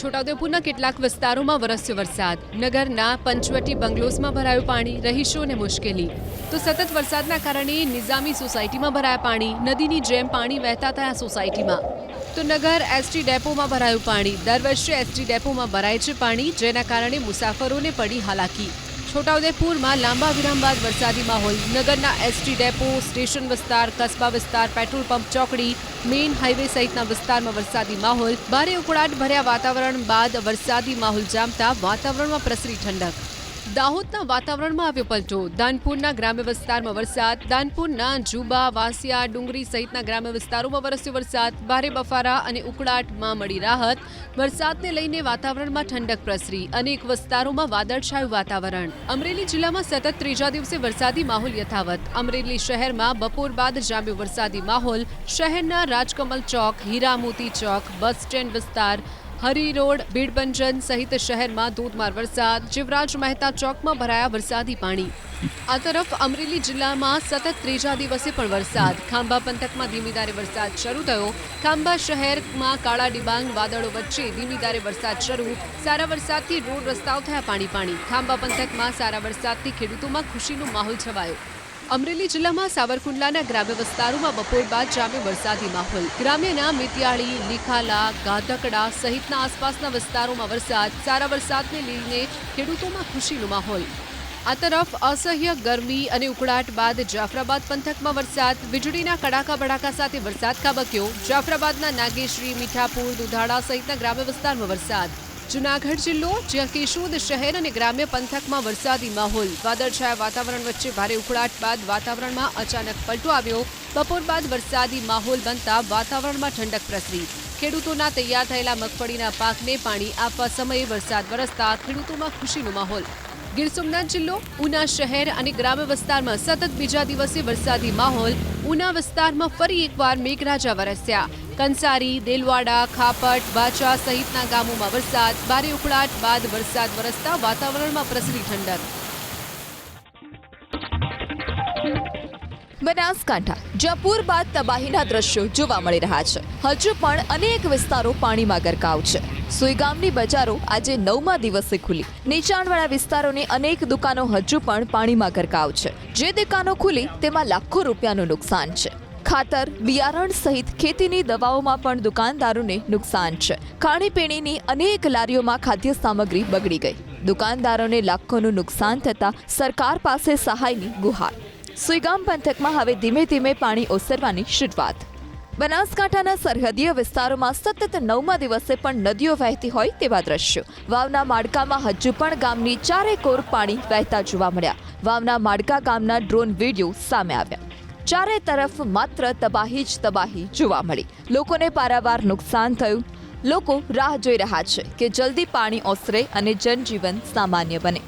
છોટાઉદેપુરના કેટલાક વિસ્તારોમાં વરસ્યો વરસાદ. નગરના પંચવટી બંગલોઝમાં ભરાયું પાણી રહીશોને મુશ્કેલી. તો સતત વરસાદના કારણે નિઝામી સોસાયટીમાં ભરાયા પાણી, નદીની જેમ પાણી વહેતા થયા સોસાયટીમાં. તો નગર એસટી ડેપોમાં ભરાયું પાણી, દર વર્ષે એસટી ડેપોમાં ભરાય છે પાણી, જેના કારણે મુસાફરોને પડી હાલાકી. છોટાઉદેપુરમાં લાંબા વિરામ બાદ વરસાદી માહોલ. નગરના એસટી ડેપો, સ્ટેશન વિસ્તાર, કસ્બા વિસ્તાર, પેટ્રોલ પંપ ચોકડી, મેઇન હાઈવે સહિતના વિસ્તારમાં વરસાદી માહોલ. ભારે ઉકળાટ ભર્યા વાતાવરણ બાદ વરસાદી માહોલ જામતા વાતાવરણમાં પ્રસરી ઠંડક. દાહોદના વાતાવરણમાં આવ્યો પલટો. દાનપુરના ગ્રામ્ય વિસ્તારમાં વરસાદ. દાનપુરના જુબા, વાસિયા, ડુંગરી સહિતના ગ્રામ્ય વિસ્તારોમાં વરસ્યો વરસાદ. ભારે બફારા અને ઉકળાટમાં મળી રાહત. વરસાદને લઈને વાતાવરણમાં ઠંડક પ્રસરી. અનેક વિસ્તારોમાં વાદળછાયું વાતાવરણ. અમરેલી જિલ્લામાં સતત ત્રીજા દિવસે વરસાદી માહોલ યથાવત. અમરેલી શહેરમાં બપોર બાદ જામ્યો વરસાદી માહોલ. શહેરના રાજકમલ ચોક, હીરામોતી ચોક, બસ સ્ટેન્ડ વિસ્તાર હરી રોડ ભીડભંજન સહિત શહેરમાં ધોધમાર વરસાદ. જીવરાજ મહેતા ચોકમાં ભરાયા વરસાદી પાણી. આ તરફ અમરેલી જિલ્લામાં સતત ત્રીજા દિવસે પણ વરસાદ. ખાંભા પંથકમાં ધીમી ધારે વરસાદ શરૂ થયો. ખાંભા શહેરમાં કાળા ડિબાંગ વાદળો વચ્ચે ધીમીધારે વરસાદ શરૂ. સારા વરસાદથી રોડ રસ્તાઓ થયા પાણી પાણી. ખાંભા પંથકમાં સારા વરસાદથી ખેડૂતોમાં ખુશીનો માહોલ છવાયો. અમરેલી જિલ્લામાં સાવરકુંડલાના ગ્રામ્ય વિસ્તારોમાં બપોર બાદ જામ્યો વરસાદી માહોલ. ગ્રામ્યના મિતિયાળી લીખાલા ગાધકડા સહિતના આસપાસના વિસ્તારોમાં વરસાદ, સારા વરસાદને લઈને ખેડૂતોમાં ખુશીનો માહોલ. આ તરફ અસહ્ય ગરમી અને ઉકળાટ બાદ જાફરાબાદ પંથકમાં વરસાદ, વીજળીના કડાકા બડાકા સાથે વરસાદ ખાબક્યો. જાફરાબાદના નાગેશ્રી, મીઠાપુર, દુધાળા સહિતના ગ્રામ્ય વિસ્તારમાં વરસાદ. જુનાગઢ જિલ્લો, જ્યાં કેશોદ શહેર અને ગ્રામ્ય પંથકમાં વરસાદી માહોલ. વાદળછાયા વાતાવરણ વચ્ચે ભારે ઉકળાટ બાદ વાતાવરણમાં અચાનક પલટો આવ્યો. બપોર બાદ વરસાદી માહોલ બનતા વાતાવરણમાં ઠંડક પ્રસરી. ખેડૂતોના તૈયાર થયેલા મગફળીના પાકને પાણી આપવા સમયે વરસાદ વરસતા ખેડૂતોમાં ખુશીનો માહોલ. ગીર સોમનાથ જિલ્લો, ઉના શહેર અને ગ્રામ્ય વિસ્તારમાં સતત બીજા દિવસે વરસાદી માહોલ. ઉના વિસ્તારમાં ફરી એકવાર મેઘરાજા વરસ્યા. કંસારી, દેલવાડા, ખાપટ, બાચા સહિતના ગામોમાં વરસાદ ભારે ઉકળાટ બાદ વરસાદ વરસતા વાતાવરણમાં પ્રસરી ઠંડક. બનાસકાંઠા જ્યાં પૂર બાદ તબાહીના દ્રશ્યો જોવા મળી રહ્યા છે. હજુ પણ અનેક વિસ્તારો પાણીમાં ગરકાવ છે. સુઈગામની બજારો આજે નવમા દિવસે ખુલી. નીચાણવાળા વિસ્તારોની અનેક દુકાનો હજુ પણ પાણીમાં ગરકાવ છે. જે દુકાનો ખુલી, તેમાં લાખો રૂપિયાનું નુકસાન છે. ખાતર, બિયારણ સહિત ખેતીની દવાઓમાં પણ દુકાનદારોને નુકસાન છે. ખાણીપીણીની અનેક લારીઓમાં ખાદ્ય સામગ્રી બગડી ગઈ. દુકાનદારોને લાખોનું નુકસાન થતાં સરકાર પાસે સહાયની ગુહાર. સુઈગામ પંથકમાં હવે ધીમે ધીમે પાણી ઓસરવાની શરૂઆત. બનાસકાંઠાના સરહદીય વિસ્તારોમાં સતત નવમા દિવસે પણ નદીઓ વહેતી હોય તેવા દ્રશ્યો. વાવના માડકામાં હજુ પણ ગામની ચારે કોર પાણી વહેતા જોવા મળ્યા. વાવના માડકા ગામના ડ્રોન વીડિયો સામે આવ્યા. ચારે તરફ માત્ર તબાહી જ તબાહી જોવા મળી. લોકોને પારાવાર નુકસાન થયું. લોકો રાહ જોઈ રહ્યા છે કે જલ્દી પાણી ઓસરે અને જનજીવન સામાન્ય બને.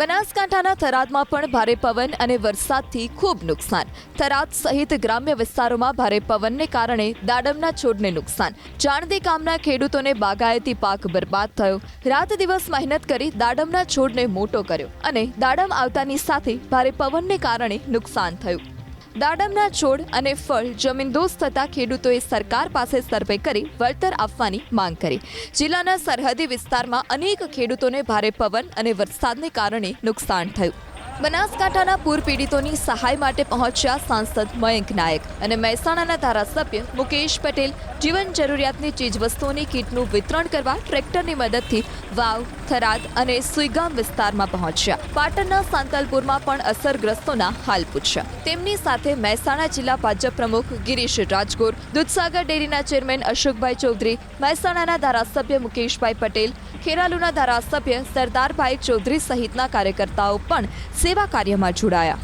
બનાસકાંઠાના થરાદમાં પણ ભારે પવન અને વરસાદથી ખૂબ નુકસાન. થરાદ સહિત ગ્રામ્ય વિસ્તારોમાં ભારે પવનને કારણે દાડમના છોડને નુકસાન. ચાણદી ગામના ખેડૂતોને બાગાયતી પાક બરબાદ થયો. રાત દિવસ મહેનત કરી દાડમના છોડને મોટો કર્યો અને દાડમ આવતાની સાથે ભારે પવનને કારણે નુકસાન થયું. દાડમના છોડ અને ફળ જમીનદોસ્ત થતા ખેડૂતોએ સરકાર પાસે સર્વે કરી વળતર આપવાની માંગ કરી. જિલ્લાના સરહદી વિસ્તારમાં અનેક ખેડૂતોને ભારે પવન અને વરસાદને કારણે નુકસાન થયું. બનાસકાંઠાના પૂર પીડિતોની સહાય માટે પહોંચ્યા સાંસદ મયંક નાયક અને મહેસાણાના ધારાસભ્ય મુકેશ પટેલ જીવન જરૂરિયાતની ચીજવસ્તુઓની કીટનું વિતરણ કરવા ટ્રેક્ટરની મદદથી વાવ, થરાદ અને સુઈગામ વિસ્તારમાં પહોંચ્યા. પાટણના સાંતલપુરમાં પણ અસરગ્રસ્તોના હાલ પૂછ્યા. તેમની સાથે મહેસાણા જિલ્લા ભાજપ પ્રમુખ ગિરીશ રાજગોર, દૂધસાગર ડેરીના ચેરમેન અશોકભાઈ ચૌધરી, મહેસાણાના ધારાસભ્ય મુકેશભાઈ પટેલ ખેરાલુના ધારાસભ્ય સરદારભાઈ ચૌધરી સહિતના કાર્યકર્તાઓ પણ સેવા કાર્યમાં જોડાયા.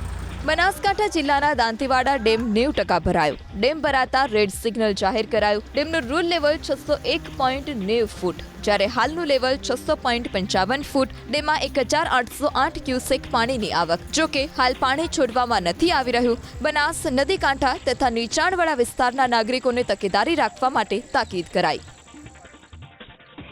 બનાસકાંઠા જિલ્લાના દાંતીવાડા ડેમ નેવ ટકા ભરાયો. ડેમ ભરાતા રેડ સિગ્નલ જાહેર કરાયું. ડેમનું રૂલ લેવલ છસો એક પોઈન્ટ નેવ ફૂટ. જ્યારે હાલનું લેવલ છસો પોઈન્ટ પંચાવન ફૂટ, ડેમમાં એક હજાર આઠસો આઠ ક્યુસેક પાણીની આવક. જોકે હાલ પાણી છોડવામાં નથી આવી રહ્યું. બનાસ, નદી કાંઠા તથા નીચાણવાળા વિસ્તારના નાગરિકોને તકેદારી રાખવા માટે તાકીદ કરાઈ.